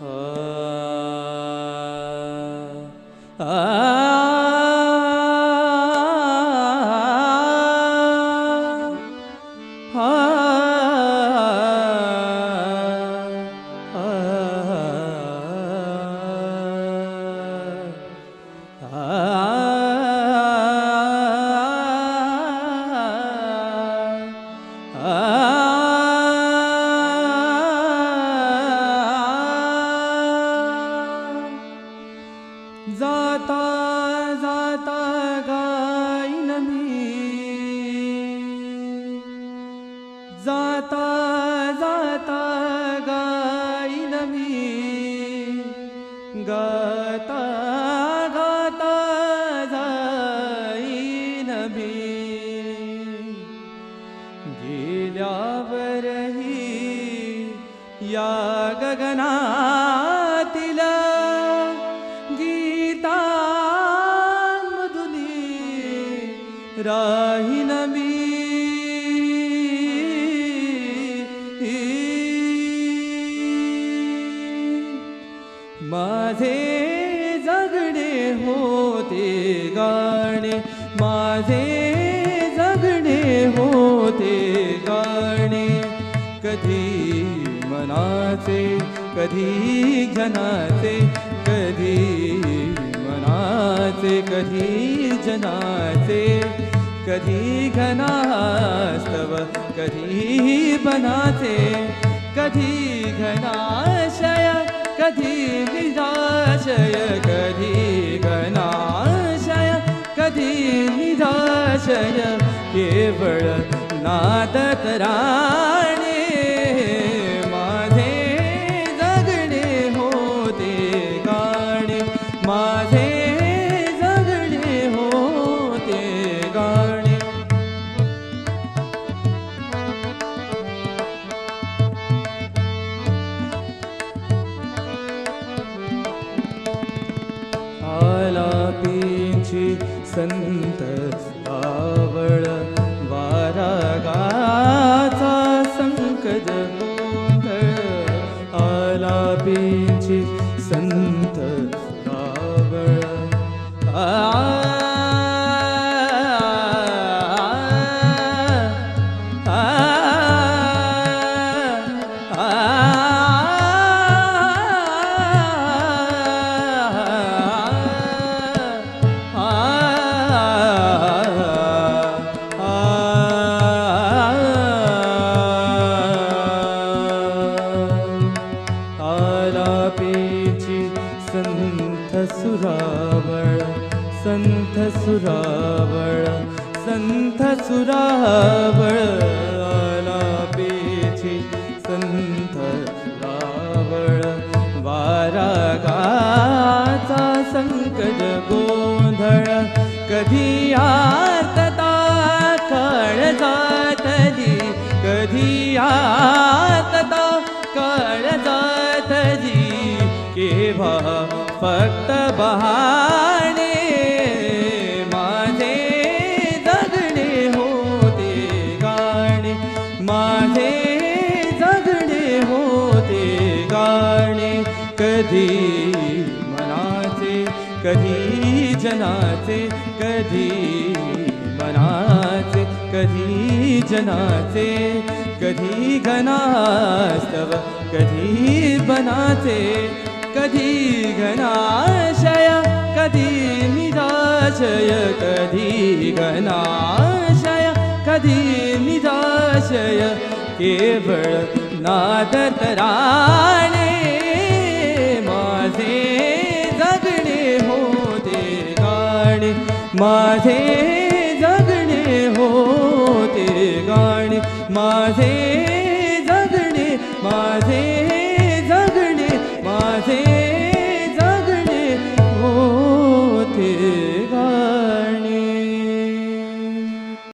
Uh... गाता गी न बी गीलावरी यागनातिल गीता मधुनी रा नी माझे जगणे होते गाणे. माझे जगणे होते गाणे. कधी मनाचे कधी जनाचे कधी मनाचे कधी जनाचे. कधी घनास्तव कधी बनाचे. कधी घनाशय कधी केवळ नादत राणे आलापीची सुरावळ संथ सुरावळ संथ सुरावळ आलापेची संथ सुरावळ वारागाचा संकट गोंधळ कधी आतता कळ जातली कधी आतता कळ जातली केव्हा फक्त बहाणे माझे जगणे होते गाणे. माझे जगणे होते गाणे. कधी मनाचे कधी जनाचे कधी मनाचे कधी जनाचे कधी घनास्तव कधी बनाचे. कधी घनाशय कधी निराशय कधी घनाशय कधी निराशय केवळ नादतराणे माझे जगणे होते गाणे माझे जगणे होते गाणे माझे जगणे माझे जगणे माझे